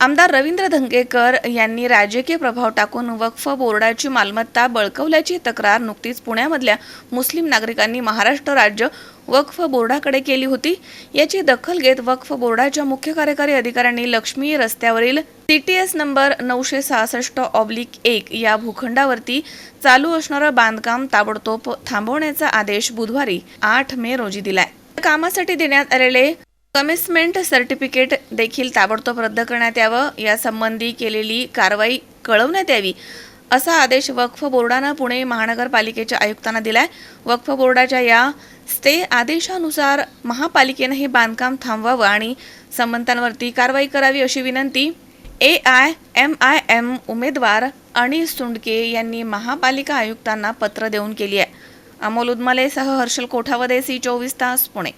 आमदार रवींद्र धंगेकर यांनी राजकीय प्रभाव टाकून वक्फ बोर्डाची मालमत्ता बळकवल्याची तक्रार नुकतीच पुण्यामधल्या मुस्लिम नागरिकांनी महाराष्ट्र राज्य वक्फ बोर्डाकडे केली होती. याची दखल घेत वक्फ बोर्डाच्या मुख्य कार्यकारी अधिकाऱ्यांनी लक्ष्मी रस्त्यावरील सी टी एस नंबर नऊशे सहासष्ट ऑब्लिक एक या भूखंडावरती चालू असणारं बांधकाम ताबडतोब थांबवण्याचा आदेश बुधवारी आठ मे रोजी दिलाय. कामासाठी देण्यात आलेले कमिसमेंट सर्टिफिकेट देखील ताबडतोब रद्द करण्यात यावं यासंबंधी केलेली कारवाई कळवण्यात यावी असा आदेश वक्फ बोर्डानं पुणे महानगरपालिकेच्या आयुक्तांना दिलाय. वक्फ बोर्डाच्या या स्टे आदेशानुसार महापालिकेनं हे बांधकाम थांबवावं आणि संबंधांवरती कारवाई करावी अशी विनंती A I M I M उमेदवार अनिल सुंडके यांनी महापालिका आयुक्तांना पत्र देऊन केली आहे. अमोल उदमलेसह हर्षल कोठावदे सी चोवीस तास पुणे.